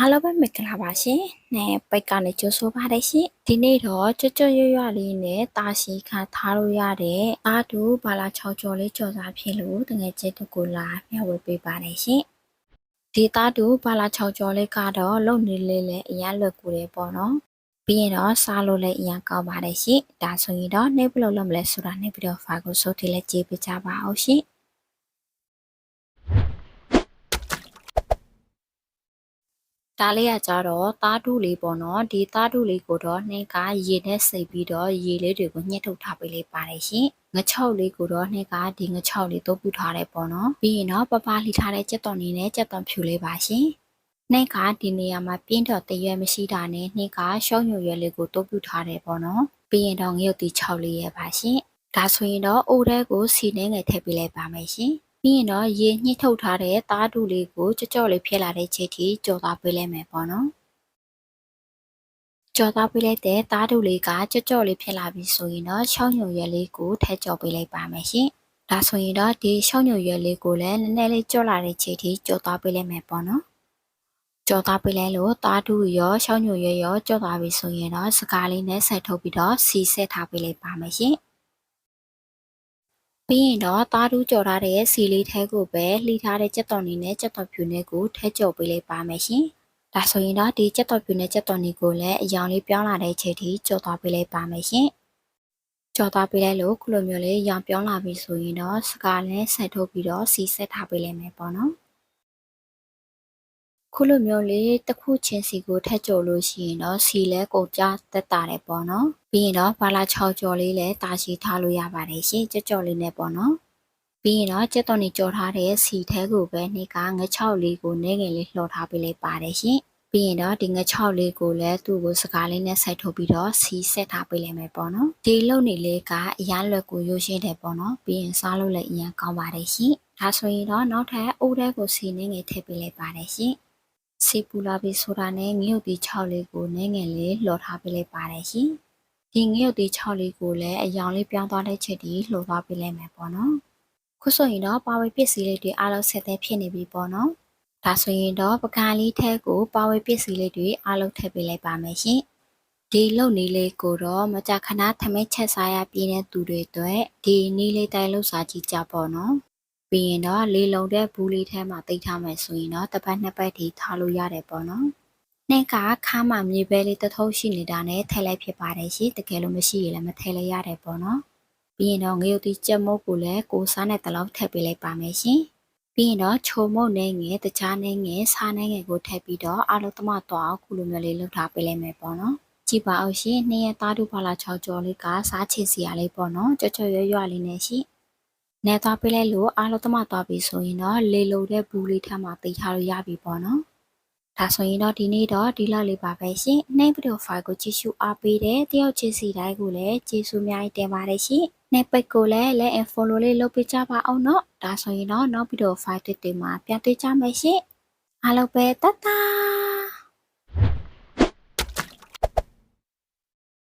အားလုံးပဲမင်္ဂလာပါရှင်။နဲ့ပိတ်ကနေကြိုဆိုပါရရှင်။ဒီနေ့တော့ကြွကြွရွရွလေးနဲ့တာရှိခါထားလို့ရတဲ့အာတူဘာလာ6ကြော်လေးကြော်စားဖြစ်လို့တကယ်ချင်းတကူလာမျှဝေပေးပါတယ်ရှင်။ဒီသားတူဘာလာ6ကြော်လေးကတော့လုံနေလေးလည်းအရင်လွယ်ကူတယ်ပေါ့နော်။ပြီးရင်တော့စားလို့လည်းအရင်ကောင်းပါတယ်ရှင်။ဒါဆိုရင်တော့နေဘယ်လိုလုပ်မလဲဆိုတာနေပြီးတော့ဖာကိုစိုးတီလည်းကြည့်ပြကြပါအောင်ရှင်။ ဒါလေးကကြတော့သားတုလေးပေါ့နော်ဒီသားတုလေးကိုတော့နှင်းကရေနဲ့စိတ်ပြီးတော့ရေလေးတွေကိုညှစ်ထုတ်ထားပေးလေးပါတယ်ရှင်ငချောက်လေးကိုတော့နှင်းကဒီငချောက်လေးတို့ပြုထားတယ်ပေါ့နော်ပြီးရင်တော့ပပလှီထားတဲ့ကြက်တော်နေနဲ့ကြက်တော်ဖြူလေးပါရှင်နှင်းကဒီနေရာမှာပြင်းတော့တရွယ်မရှိတာနဲ့နှင်းကရှောင်းညွရွယ်လေးကိုတို့ပြုထားတယ်ပေါ့နော်ပြီးရင်တော့ငရုတ်တီ6လေးရဲ့ပါရှင်ဒါဆိုရင်တော့အိုတဲကိုစီနှင်းငယ်ထည့်ပေးလိုက်ပါမယ်ရှင် ပြီးရင်တော့ရေညှစ်ထုတ်ထားတဲ့သားတူလေးကိုကြော့ကြော့လေးဖြစ်လာတဲ့ချိန်ထိကြော်သွားပေးလိုက်မယ်ပေါ့နော်ကြော်သွားပေးလိုက်တဲ့သားတူလေးကကြော့ကြော့လေးဖြစ်လာပြီဆိုရင်တော့ရှောင်းညွရွယ်လေးကိုထည့်ကြော်ပေးလိုက်ပါမယ်ရှင်ဒါဆိုရင်တော့ဒီရှောင်းညွရွယ်လေးကိုလည်းနည်းနည်းလေးကြော့လာတဲ့ချိန်ထိကြော်သွားပေးလိုက်မယ်ပေါ့နော်ကြော်သွားပေးလိုက်လို့သားတူရောရှောင်းညွရွယ်ရောကြော့သွားပြီဆိုရင်တော့စကားလေးနဲ့ဆက်ထုတ်ပြီးတော့စီဆက်ထားပေးလိုက်ပါမယ်ရှင် ပြီးရင်တော့သားတူးကြော်ထားတဲ့စီလေးထဲကိုပဲလှီထားတဲ့ကြက်တော်နေနဲ့ကြက်တော်ဖြူနဲ့ကိုထဲကြော်ပေးလိုက်ပါမယ်ရှင်။ဒါဆိုရင်တော့ဒီကြက်တော်ဖြူနဲ့ကြက်တော်နေကိုလည်းအယောင်လေးပြောင်းလာတဲ့ချိန်ထိကြော်သွားပေးလိုက်ပါမယ်ရှင်။ကြော်သွားပေးလိုက်လို့ခုလိုမျိုးလေးရောင်ပြောင်းလာပြီဆိုရင်တော့စကားနဲ့ဆက်ထုတ်ပြီးတော့စီဆက်ထားပေးလိုက်မယ်ပေါ့နော်။ ခုလိုမျိုးလေးတစ်ခုချင်းစီကိုထက်ကြော်လို့ရှိရင်တော့စီလဲကုန်ကြတက်တာတယ်ပေါ့နော်ပြီးရင်တော့ဘာလာ6ကြော်လေးလဲတာရှိထားလို့ရပါတယ်ရှင်ကြက်ကြော်လေးနဲ့ပေါ့နော်ပြီးရင်တော့ကြက်တော်နေကြော်ထားတဲ့စီထဲကိုပဲနှိကငချောက်လေးကိုနေငယ်လေးလှော်ထားပေးလိုက်ပါတယ်ရှင်ပြီးရင်တော့ဒီငချောက်လေးကိုလည်းသူ့ကိုစကားလေးနဲ့ဆက်ထုတ်ပြီးတော့စီဆက်ထားပေးလိုက်မယ်ပေါ့နော်ဒီလုံနေလေးကအရန်လွယ်ကူရိုးရှင်းတယ်ပေါ့နော်ပြီးရင်စားလို့လည်းအရန်ကောင်းပါတယ်ရှင်ဒါဆိုရင်တော့နောက်ထပ်အိုးထဲကိုစီနေငယ်ထည့်ပေးလိုက်ပါတယ်ရှင် စီပူလာပြီဆိုတာနဲ့ငရုတ်တီ6လေးကိုနည်းငယ်လေးလှော်ထားပေးလိုက်ပါတယ်ရှင်။ဒီငရုတ်တီ6လေးကိုလည်းအယောင်လေးပြောင်းသွားတဲ့ချက်ဒီလှော်သွားပေးလိုက်မယ်ပေါ့နော်။ခုဆိုရင်တော့ပါဝေပစ္စည်းလေးတွေအားလုံးဆက်သက်ဖြစ်နေပြီပေါ့နော်။ဒါဆိုရင်တော့ပကံလေးထဲကိုပါဝေပစ္စည်းလေးတွေအားလုံးထည့်ပေးလိုက်ပါမယ်ရှင်။ဒီလုံနီးလေးကိုတော့မကြခဏထမင်းချက်စားရပြင်းတဲ့သူတွေအတွက်ဒီနီးလေးတိုင်လို့စားကြည့်ကြပေါ့နော်။ ပြီးရင်တော့လေလုံတဲ့ဘူးလေးထဲမှာတိတ်ထားမယ်ဆိုရင်တော့တစ်ပတ်နှစ်ပတ်ထိထားလို့ရတယ်ပေါ့နော်။နှင်းကခါမှမြေပဲလေးတထုပ်ရှိနေတာနဲ့ထည့်လိုက်ဖြစ်ပါတယ်ရှင်။တကယ်လို့မရှိရင်လည်းမထည့်လိုက်ရတယ်ပေါ့နော်။ပြီးရင်တော့ငရုတ်တိကြက်မုတ်ကိုလည်းကိုစားနဲ့တလောက်ထည့်ပေးလိုက်ပါမယ်ရှင်။ပြီးရင်တော့ချုံမုတ်နဲ့ငယ်တခြားနဲ့ငယ်စားနဲ့ငယ်ကိုထည့်ပြီးတော့အလုံးသမတော့အောင်ခုလိုမျိုးလေးလုပ်ထားပေးလိုက်မယ်ပေါ့နော်။ကြည့်ပါအောင်ရှင်။နှစ်ရက်သားတို့ဘာလာ6ကြော်လေးကစားချင်စီရလေးပေါ့နော်။ကြွကြွရွရွလေးနဲ့ရှိ။ နဲသွားပေးလိုက်လို့အားလုံးသမသွားပြီဆိုရင်တော့လေလုံတဲ့ဘူးလေးထပ်မှာတိတ်ထားလို့ရပြီပေါ့နော်ဒါဆိုရင်တော့ဒီနေ့တော့ဒီလောက်လေးပါပဲရှင်နှိပ်ဗီဒီယိုဖိုင်ကိုကြည့်ရှုအားပေးတဲ့တယောက်ချင်းစီတိုင်းကိုလည်းကျေးဇူးအများကြီးတင်ပါတယ်ရှင်နှိပ်ပိတ်ကိုလည်းလည်း follow လေးလုပ်ပေးကြပါအောင်နော်ဒါဆိုရင်တော့နောက်ဗီဒီယိုဖိုင်တွေမှာပြန်တွေ့ကြမယ်ရှင်အားလုံးပဲတတ်တာ